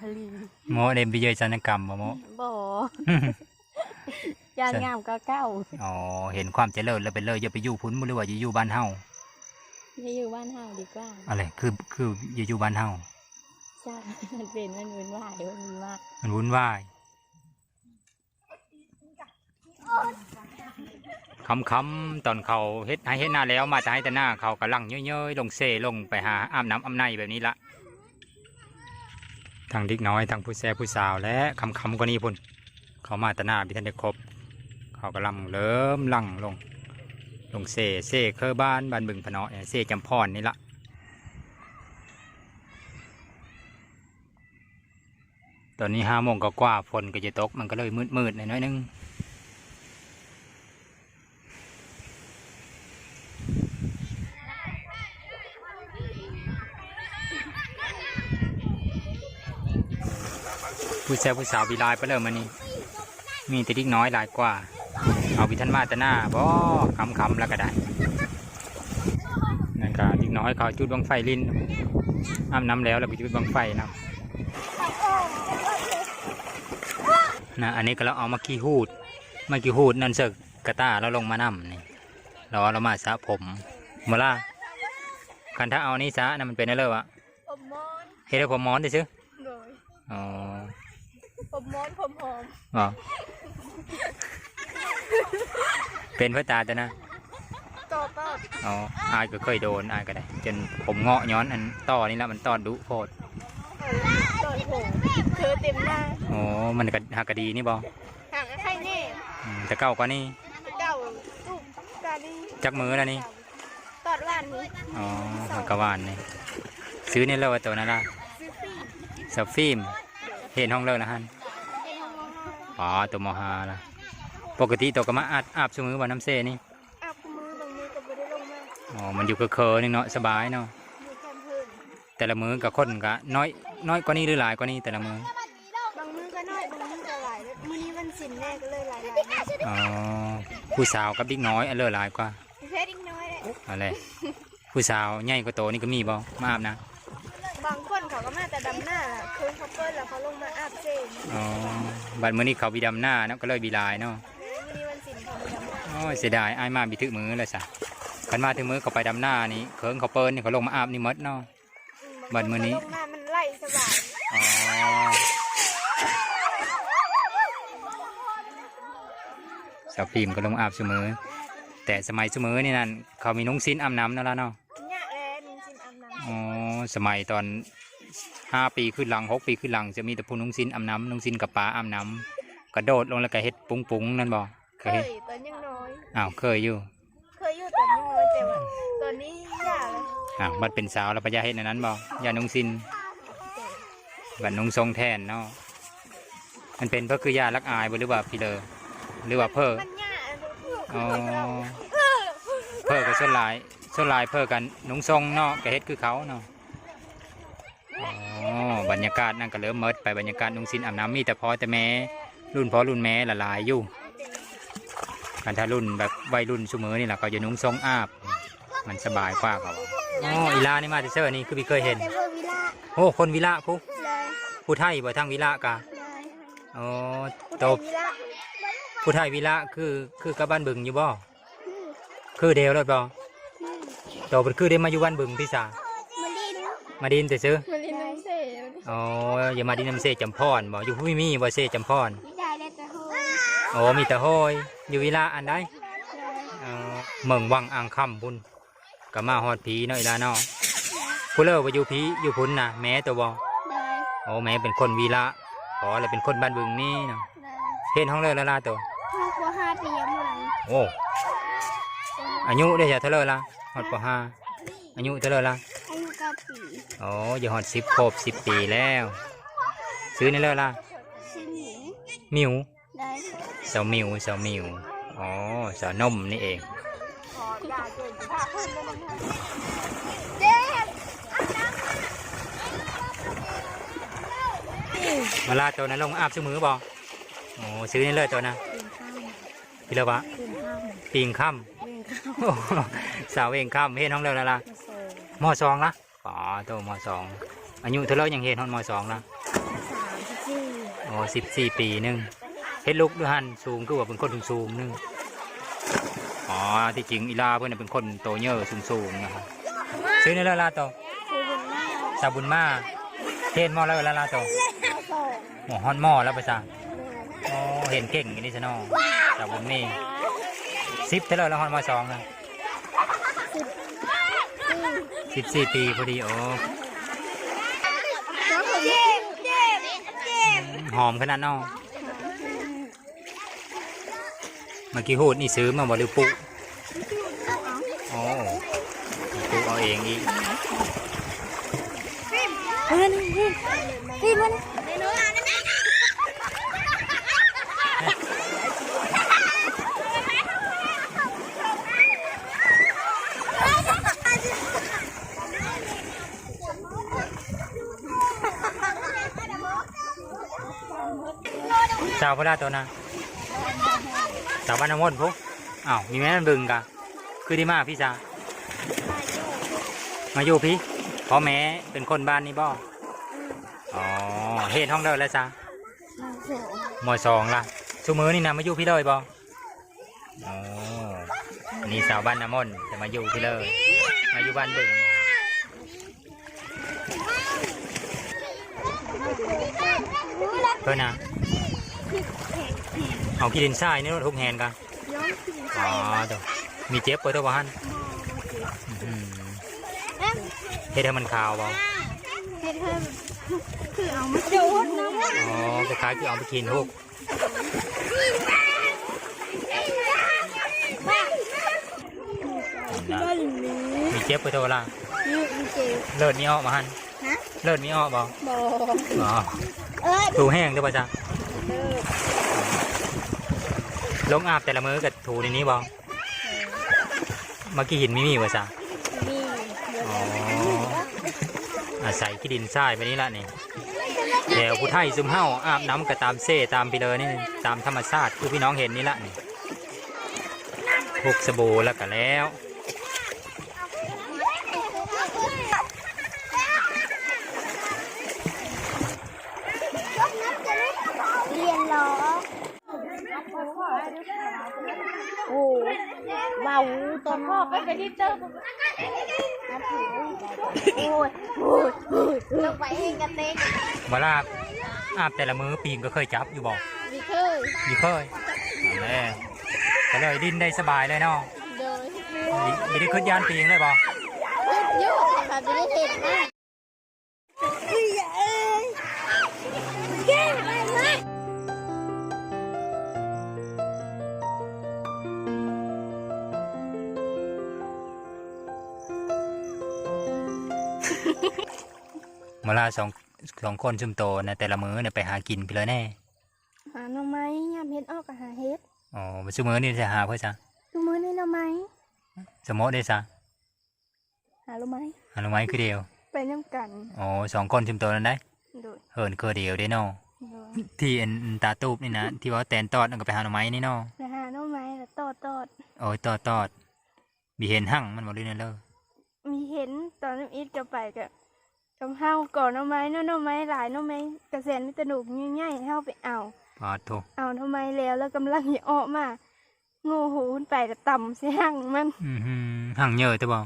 พลีโมเดมไปเยยสันกรรมบ่โมบ่ ยานงามก็เก้าอ๋อเห็นความเจริญแล้วเป็นเลยอย่าไปอยู่พุ้นบ่หรือว่าอย่าอยู่บ้านเฮาจะอยู่บ้านเฮาดีกว่าอะไรคือคืออย่าอยู่บ้านเฮาใช่มันเป็นมันวุ่นวายมันมีมากมันวุ่นวายคำคำๆตอนเขาเฮ็ดให้เฮ็ดหน้าแล้วมาจะให้แต่หน้าเขากำลังเย้ยๆลงเซลงไปหาอาบน้ำอาบในแบบนี้ละ ทางเด็กน้อยทางผู้แซ่ผู้สาวและคำคำกว่านี้พุ่นเขามาตนาพิทันได้ครบ เขากำลังเริ่มลังลง ลงเซเซเคอบ้านบ้านบึงพนอเนี่ยเซจำพรนี่ละตอนนี้ห้าโมงก็กว่าฝนก็จะตกมันก็เลยมืดๆหน่อยนึง ผู้แซ่ผู้สาวบีลายไปเริ่มมานี่มีแต่ดิกน้อยหลายกว่า เอาวิทันมาแต่หน้าบ่คำคำๆแล้วก็ได้นั่นก็ดิกน้อยเขาจุดบังไฟลิ้นอ้ำน้ำแล้วแล้วไปจุดบังไฟนำนะอันนี้ก็เราเอามาขี้หูดมาขี้หูดนั่นเสกกระตาเราลงมานำนี่เราเอาเรามาสระผมเมื่อล่ะคันถ้าเอานี่สระนะมันเป็นอะไรวะผมมอนเฮ็ดให้ผมมอนได้ซื้อโดยอ๋อ ผมมอนผมหอมอ๋อเป็นเพื่อตาแต่นะต่อต่ออ๋ออายก็เคยโดนอายก็ได้ จนผมเงาะย้อนอันต่อนี่ละมันตอดดุโพดต่อผมเธอเต็มหน้าอ๋อมันก็หักกะดีนี่บอห่างใครแน่มแต่เก่ากว่านี่เก่าตุกตาดีจักมือแล้วนี่ตอดว่านนี้อ๋อหักกะวานนี่ซื้อนี่แล้วว่าตัวนั้นละซื้อปี้สับฟิล์มเห็นห้องเลิกนะฮันเป็นห้องห้ องห้องอ๋อตัวมหาละปกติตัวก็มาอาบอาบสมือวันน้ำเซนี่อาบมือบางมือก็ไม่ได้ลงมาอ๋อมันอยู่กับเคอนี่เนาะสบายเนาะอยู่แคมเพิร์นแต่ละมือกับคนก็น้อยน้อยกว่านี้หรือหลายกว่านี้แต่ละมือบางมือก็น้อยบางมือก็หลายแล้วมือนี้วันสินแน่ก็เลยหลายหลายมากอ๋อผู้สาวกับเด็กน้อยอันเลอหลายกว่าเพชรอีกน้อยเลยอะไรผู้สาวใหญ่กว่าโตนี่ก็มีบ่มาอาบนะบางคน เขาก็มาแต่ดำหน้าล่ะคืนเขาเปิดแล้วเขาลงมาอาบเซนอ๋อบัดมื้อนี้เขาบีดำหน้าเนาะก็เลยบีลายเนาะมือนี้วันสินเขาไปดำหน้าโอ้ยเสียดายอ้ายมาบีถึกมือเลยสะคันมาถึงมือเขาไปดำหน้านี่เคิงเขาเปิ้นนี่เขาลงมาอาบนี่หมดเนาะอืบัดมื้อนี้ ลงมามันไล่สบายอ๋อสาวพิมพ์ก็ลงอาบเสมอ แต่สมัยเสมอนี่นั่นเขามีนุ้งซินอาบน้ำนั่นละเนาะ เนี่ยแอนสินอาบน้ำ อ๋อ สมัยตอน ห้าปีขึ้นหลังหกปีขึ้นหลังจะมีแต่ผู้นุ้งซินอาบน้ำนุ้งซินกับปลาอาบน้ำกระโดดลงแล้วก็เฮ็ดปุ้งปุ้งๆนั่นบ่เคเคยยตอนยังน้อยอ้าวเคยอยู่ เคยอยู่ตอนยังน้อยแต่ว่าตอนนี้อย่าเลยอ้าวบัดเป็นสาวแล้วปะยาเฮ็ดอันนั้นบ่ยานุ้งซินบัดนุ้งทรงแทนเนาะมันเป็นเพราะคือยารักอายบ่หรือว่าพี่เลอหรือว่าเพ้อมันย่าอันนี้อ๋อเพ้อกับส่วนหลายส่วนหลายเพ้อกันนุ้งทรงเนาะก็เฮ็ดคือเขาเนาะอ๋อ บรรยากาศนั่นก็เริ่มเมิดไปบรรยากาศนุ้งซินอาบน้ำมีแต่พอแต่แม่รุ่นพ่อรุ่นแม่ละลายอยู่กันถ้ารุ่นแบบวัยรุ่นสมือนี่แหละก็จะนุ้งทรงอาบ มันสบายกว่าเขาอ๋ออีลานี่มาแต่เซอร์นี่คือพี่เคยเห็นแต่เบอร์วิลาโอ้คนวิละผู้เลยผู้ไทยบ่ทางวิละกะเลยอ๋อผู้โตไทยวิลาผู้ไทยวิละคือคือกับบ้านบึงอยู่บ่ คือเดียวรถบ่โตเป็นคือได้มาอยู่บ้านบึงพี่สามาลินมาดินแต่ซื้อมาลินน้ำเซ่ อ๋ออย่ามาดินน้ำเสจำพรบ่อยู่ผู้มีมีบ่เสจำพรไม่ได้เลยแต่โหโอ้มีแต่โฮยอยู่วิละอันใดอ๋อเมืองวังอ่างคำพุ่นก็มาฮอดผีเนาะอีลาเนาะผู้เลิกว่าอยู่ผีอยู่พุ่นน่ะแม่ตัวบ่เลยโอ้แม่เป็นคนวีละขออะไรเป็นคนบ้านบึงนี่เนาะเลยเห็นห้องเลยละล่ะตัวลูกว่าห้าปียังหลังโอ้อายุได้จะเท่าไหรละฮอดปห้าอายุเท่าไหรละอายุเก้าปี โอ้อยาฮอดสิบครบสิบปีแล้ว ซื้อในเลยละชื่อหมีมิวได้สาวมิวสาวมิวอ๋อสาวนมนี่เองขอด่าเก่งพาเพื่อนได้ไหมเด็กมาลาตัวนั้นลงอาบซื้อมือบ่โอ้ซื้อในเลยตัวนะพี่เลยวะปีนข้ามปีงค่ปีนข้ามำโอ้สาวเองค่ำเห็นห้องเลยละละมาโซ่มสองละ อ๋อตัวมสองอายุเท่าไหรยังเห็นห้องมสองละสามโอ้สิบสี่ปีหนึงเฮ็ดลูกด้วยหันสูงคือว่าเป็นคนสูงสูงๆหนึงอ๋อที่จริงอีลาเพื่อนนะเป็นคนโตเยอะสูงสูงๆนะครับซื้อในละลาโตคือบุญมากสาบุญมาเทศหม้อแล้วละลาโตสองหมอฮอนหม้อแล้วไปซะอ๋อเห็นเก่งอย่างนี้ซะเนอสาบุญนี่สิบเท่าไหรแล้วฮอนมาสองนะ สิบสี่ปีพอดีโอ้เจ็บเจ็บเจ็บหอมขนาดเนอเมื่อกี้หูดนี่ซื้อมาบ่หรือปุโอ้ปุเอาเองอีกเฮ้ยพี่พี่มัน สาวพระดาตัวนะสาวบ้านน้ำมนต์ปุ๊อ้าวมีแม่นบึงกะคือดีมากพี่สาวมาอยู่พี่พ่อแม่เป็นคนบ้านนี้บ่อ๋อเฮ็ดห้องเดินแล้วจ้ะนางเสือหมวดสองล่ะชูมือนี่นะมาอยู่พี่เลยบ่อ๋ออันนี้สาวบ้านน้ำมนต์จะมาอยู่พี่เลย มาอยู่บ้านบึงเพื่อนนะ เอาขี้ดินทรายนี่รถทุกแหนกันย้อมสีอ๋อเดี๋ยวมีเจ็บเปิดตัวบ้านเฮ็ดให้มันขาวบ่เฮ็ดให้คือเอามาดูดน้ำอ๋อคล้ายๆคือเอาไปกินทุกนะบ้านนี้มีเจ็บเปิดตัวละนี่มีเจ็บเลิศมีออกมาหันนะเลิศมีออกบ่บอกอ๋อเออถูแห้งเด้อป่ะจ๊ะเลิกลงอาบแต่ละมื้อกับถูในนี้บ่เมื่อกี้หินไม่มีป่ะจ๊ะนี่เดี๋ยวอ๋ออาศัยขี้ดินทรายไปนี้ละนี่เดี๋ยวผู้ไทยซุมเฮาอาบน้ำก็ตามเซ่ตามไปเลยนี่ตามธรรมชาติคือพี่น้องเห็นนี่ละนี่พวกสบู่แล้วก็แล้ว เรียนเหรอโอ้เบาต อนพ่อไปไปที่เจอโอ้ยโอ้ยโอ้ยต้องไปเองกันเองเวลาอาบแต่ละมือปีงก็เคยจับอยู่บอกดีเคยดีเคยแน่ก็เลยดิ้นได้สบายเลยเนาะโดยไม่ได้ขึ้นยานปีงเลยบ่โยกแต่แบบไม่ได้เห็นมาก เวลาสองสองคนชุมโตนะแต่ละมื้อเนี่ยไปหากินไปเลยแน่ หาหน่อไม้ยามเฮ็ดออกกับหาเฮ็ดอ๋อชุมมื้อนี่จะหาเพื่อจ้ะดูมือในหน่อไม้สมมติได้จ้ะหาหน่อไม้หาหน่อไม้คือเดียว ไปน้ำกันอ๋อสองคนชุมโตนั้นได้โดยเฮินคือเดียวได้เนาะโดยที่อันตาตูบนี่นะที่ว่าแตนตอดนั่นก็ไปหาหน่อไม้นี่เนาะไปหาหน่อไม้แล้วตอดตอดโอ้ยตอดตอดมีเห็นหั่งมันบ่ด้วยนั่นเลยมีเห็นตอนน้ำอิดก็ไปกั บกับเฮาก่อนหน่อไม้เนาะหน่อไม้หลายหน่อไม้กระแสนมีแตะหนุกง่ายๆให้เฮาไปเอาปาดโถเอาหน่อไม้แล้วแล้วกำลังจะออกมางูหูขึ้นไปแล้วต่ำใส่ห่างมันอือหือหั่งเยอะแต่บ่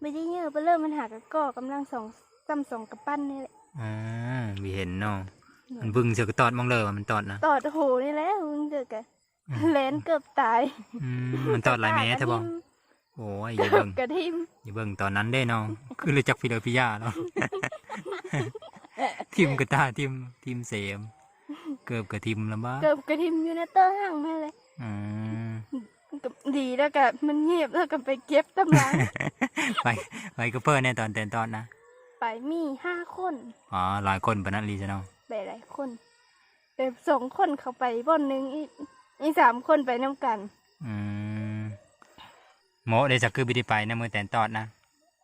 ไม่ได้เยอะไปเริ่มมันหากระก่อกำลังสองซ้ำสองกับปั้นนี่แหละอ๋อมีเห็นเนาะมันบึ้งเสือกตอดมองเลยว่ามันตอดนะตอดหูนี่แหละมึงเจอกันเลนเกือบตายอืมมันตอดหลายแม้แต่บ่ โอ้ยอย่าเบิ่งกระทิมอย่าเบิ่งตอนนั้นได้เนาะคือเลยจักพี่เลยพี่ย่าเนาะทิมกระตาทิมทิมเสม เกือบกระทิมแล้วบ้าเกือบกระทิมอยู่ในเตอร์ห่างมาเลยอืมก็ดีแล้วก็มันเงียบแล้วก็ไปเก็บตำราไปไปก็เพิ่นในตอนเต้นตอนนะ ไปมีห้าคน อ๋อหลายคนปานนั้นลีจ้ะเนาะไปหลายคนแต่สองคนเขาไปบนหนึ่งอีกอีกสามคนไปน้ำกัน อืม โมได้จักคือบิไดไปนะมือแต่นตอดนะ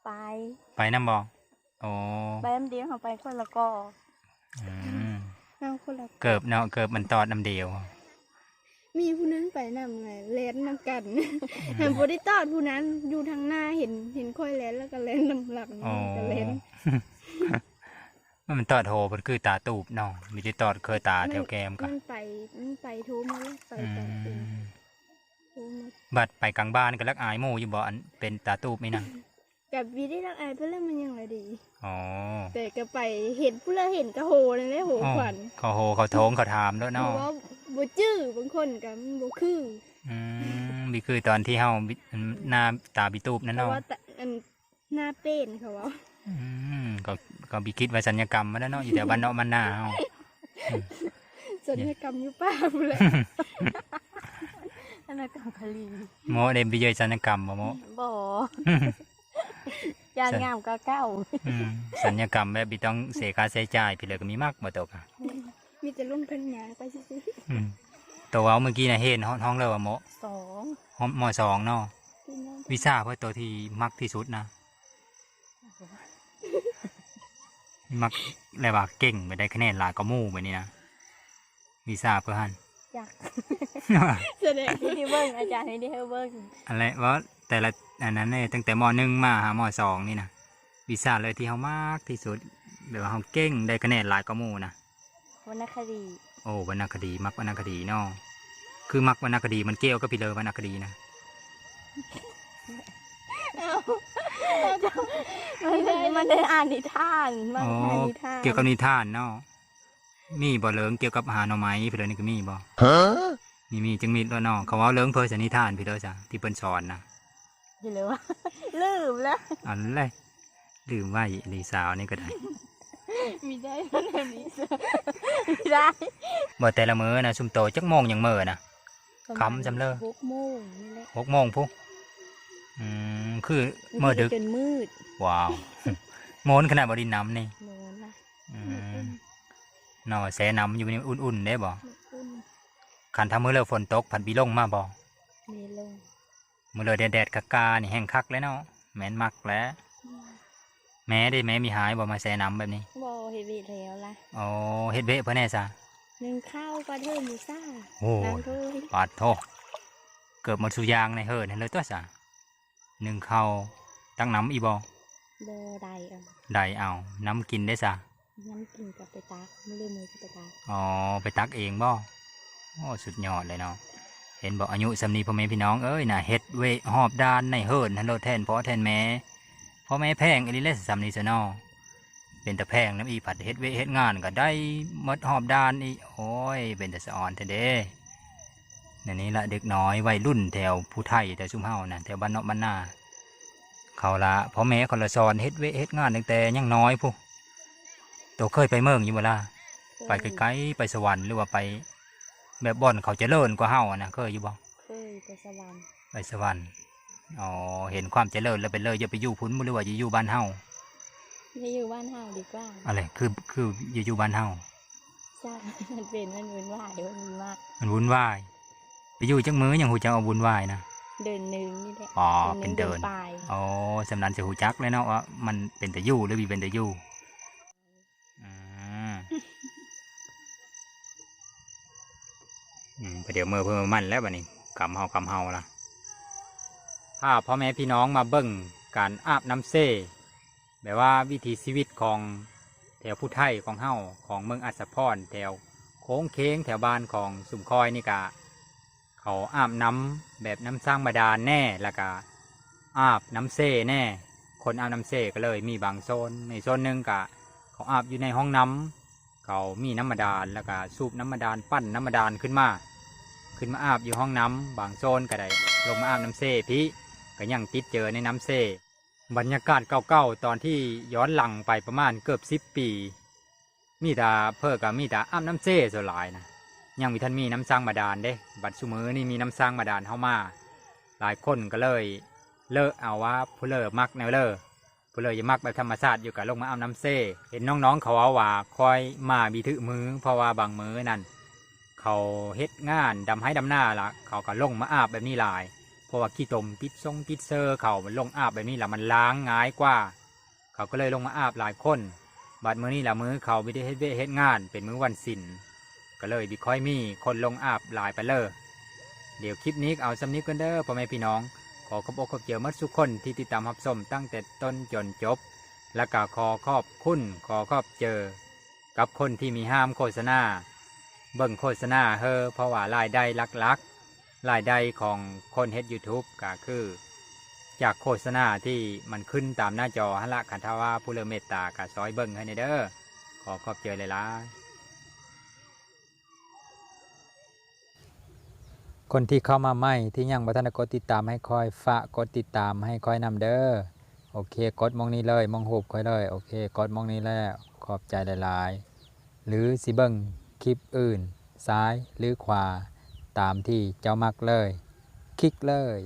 ไปไปน้ำบ่โอ้ไปน้ำเดียวเขาไปคนละกออืมน้ำคนละเกือบเนาะเกือบมันตอดน้ำเดียว มีผู้นั้นไปนำไงเลนนำกันเห็นบริตอดผู้นั้นอยู่ทางหน้าเห็นเห็นค่อยเลนแล้วก็เลนนำหลังโอ้ก็เลนเอมันตอดโหมันคือตาตูบเนาะมีที่ตอดเคยตาแถวแก้มกัมันนไปมันไปทูมาเลยไปอืแต่เป็นมทูมา บัดไปกลางบ้านก็ลักอายหมู่อยู่บ่อันเป็นตาตูบไหมนะกับวีได้รักอายเพื่อนมันยังไงดี อ๋อแต่ก็ไปเห็นผู้ละเห็นกระโหเลยเลยโหอ๋อขวัญเขาโหเขาโถงเขาถามแล้วเพเนาะราะว่าบ่จื้อบางคนกับบ่คืออืมมีคือตอนที่เฮาบิหน้าตาบิตูบนั่นเพราะเนาะว่าแต่อันหน้าเป็นเขาว่าอืมก็ก็บิคิดว่าสัญญกรรมมาแล้วเนาะอยู่แถวบ้านเนาะบ้านนาเฮาศัลยกรรมอยู่ป้าพูนเลยอั นนั้นกับคลีโมเดมบิเยยสัญญกรรมบ่โมบ่ยางงามก็เก้าอืมสัญญกรรมแบบบิต้องเสียค่าใช้จ่ายพี่เลยก็มีมากบ่ตกอะมีแต่ลุ่มพันหยางไปซิอืมตัวเอาเมื่อกี้น่ะเห็นห้องห้องเลยว่าโมสองห้องมสองเนาะพี่น้องวิซ่าเพื่อตัวที่มักที่สุดนะ มักอะไรว่าเก่งไปได้คะแนนหลายก็มู่ไปนี่นะวีซ่าเพื่อหันอยาก แสดงให้ได้เบิ้งอาจารย์ให้ได้ให้เบิ้งอะไรว่าแต่ละอันนั้นเนี่ยตั้งแต่มหนึ่งมาหามสองนี่นะวีซ่าเลยที่เขามากที่สุดแบบว่าเขาเก่งได้คะแนนหลายก็มู่นะวรรณคดี โอ้วรรณคดีมักวรรณคดีเนาะคือมักวรรณคดีมันเกี่ยวกับพี่เลอวรรณคดีนะมันได้มันได้อ่านนิทานมันอ๋ออ่านนิทานเกี่ยวกับนิทานเนาะมีบ่เลิงเกี่ยวกับหาหน่อไม้พี่เลอนี่ก็มีบ่ มีมีจึงมีแล้วเนาะเขาเว่าเลิงเพอสนิทานพี่เลอจ้ะที่เปิ้นสอนนะอยู่เลยว่าลืมแล้วอันเลยลืมว่าอีหลีสาวนี่ก็ได้มีได้มันแบบนี้ไม่ได้บ่แต่ละมื้อนะซุมโตจักโมงยังมื้อนะคำจำเลิกหกโมงนี่แหละหกโมงพุอืมคือมื้อดึกจนมืด ว้าวโมนขนาดบ่ไดินน้ำนี่โน่นนะอืมเนาะแสน้ำอยู่นี่อุ่นๆได้บ่ อุ่นคันถ้ามื้อเลิกฝนตกผันบีลงมาบ่มีลงมื้อเลิกแดดๆกะๆนี่แห้งคักเลยเนาะแม่นมักแหล้วแม้ได้แม้มีหายบ่มาแสน้ำแบบนี้บอเฮวีแล้วล่ะอ๋อเฮ็ดเวะเพิ่นแน่ซะหนึ่งข้าวปลาเทิมมูซ่าโอ้ล้างถ้วยปาดโทเกิดหมดสุยางในเฮิร์นเลยตัวสะหนึ่งเข้าตั้งน้ำอีบอบอใดเอาได้เอาน้ำกินได้สะน้ำกินกับไปตากไม่ลืมมือกับไปตากอ๋อไปตักเองบ่ โอ้สุดยอดเลยเนาะเห็นบอกอายุสำนีพ่อแม่พี่น้องเอ้ยน่ะเฮ็ดเวะหอบดานในเฮิร์นฮันโลแทนพ่อแทนแม่พ่อแม่แพงอันนี้เล่นสำนีซะเนาะเป็นแต่แพงน้ำอีผัดเฮ็ดเวะเฮ็ดงานก็ได้มดหอบดานอีโอ้ยเป็นแต่สะออนแท้เด้นี่นี่ละเด็กน้อยวัยรุ่นแถวผู้ไทยแถวซุ่มเฮานะแถวบ้านนอกบ้านนาเขาละพ่อแม่คนละสอนเฮ็ดเวะเฮ็ดงานตั้งแต่ยังน้อยผู้โตเคยไปเมืองอยู่บ่ล่ะไปไกลๆไปสวรรค์หรือว่าไป แบบบ่อนเขาเจริญกว่าเฮาอะนะเคยอยู่บ่เคยไปสวรรค์ไปสวรรค์อ๋อเห็นความเจริญแล้วไปเลยอย่าไปอยู่พุ้นบ่หรือว่าอย่าอยู่บ้านเฮาไม่อยู่บ้านเฮาดีกว่าอะไรคือคืออย่าอยู่บ้านเฮาใช่มันเป็นมันเป็นว่าเดี๋ยวมันมีมากมันวุ่นวายไปอยู่จังมือยังหูจักเอาวุ่นวายนะเดินหนึ่งนี่แหละอ๋อหเป็นงเดินปลายอ๋อสำนันจะหูจักเลยเนาะว่ามันเป็นแต่อยู่หรือมีเป็นแต่อยู่ อืมประเดี๋ยวมือเพิ่มมันแล้วบัดนี้กำเฮากำเฮาละถ้าพ่อแม่พี่น้องมาเบิ่งการอาบน้ำเซ่แบบว่าวิถีชีวิตของแถวผู้ไทยของเฮาของเมืองอัสสะพรแถวโค้งเค้งแถวบ้านของสุมคอยนี่กะเขาอาบน้ำแบบน้ำสร้างบาดาลแน่แล้วก็อาบน้ำเซ่แน่ คนอาบน้ำเซ่ก็เลยมีบางโซนในโซนหนึ่งกะ เขาอาบอยู่ในห้องน้ำเขามีน้ำบาดาลแล้วก็สูบน้ำบาดาลปั้นน้ำบาดาลขึ้นมา ขึ้นมาอาบอยู่ห้องน้ำบางโซนก็ได้ลงมาอาบน้ำเซ่พี่ก็ยังติดเจอในน้ำเซ่บรรยากาศเก่าๆตอนที่ย้อนหลังไปประมาณเกือบสิบปี มีต่เพื่อกับมีต่อาบน้ำเซ่ส่วนหลายนะยังมีท่านมีน้ำสร้างบาดาลเด้บัดซุมือนี่มีน้ำสร้างบาดาลเข้ามา หลายคนก็เลยเลิกเอาว่าผู้เลิกมักแนวเลิกผู้เลิกจะมักแบบธรรมชาติอยู่กับลงมาอาบน้ำเซ่เห็นน้องๆเขาเอาว่าคอยมาบีถือมือเพราะว่าบางมือนั่น เขาเฮ็ดงานดำให้ดำหน้าละเขาก็ลงมาอาบแบบนี้หลาย เพราะว่าขี้ตมติดทรงติดเซอร์เขามันลงอาบแบบนี้ละมันล้างง่ายกว่า เขาก็เลยลงมาอาบหลายคนบัดมือนี่ละมือเขาไม่ได้เฮ็ดเวเฮ็ดงานเป็นมือวันศิลก็เลยบิคอยมีคนลงอาบหลายไปเลยเดี๋ยวคลิปนี้เอาสำนึกกันเด้อพ่อแม่พี่น้อง ขอขอบอกขอบเจียวมัดทุกคนที่ติดตามรับชมตั้งแต่ต้นจนจบ และก็ขอขอบคุณขอขอบเจอ กับคนที่มีห้ามโฆษณา เบิ่งโฆษณาเฮอเพราะว่ารายได้หลักๆรายได้ของคนเฮ็ด YouTube ก็คือ จากโฆษณาที่มันขึ้นตามหน้าจอฮัละคันทาว่าผู้เลเมตตากะซอยเบิ่งให้ในเด้อขอขอบเจอเลยล่ะคนที่เข้ามาใหม่ที่ยังบ่ทันกดติดตามให้คอยฝากกดติดตามให้คอยนำเด้อโอเค กดมองนี้เลยมองหูบคอยเลย โอเค กดมองนี้แล้วขอบใจหลาย ๆ หรือสิเบิ่ง คลิปอื่น ซ้ายหรือขวา ตามที่เจ้ามักเลย คลิกเลย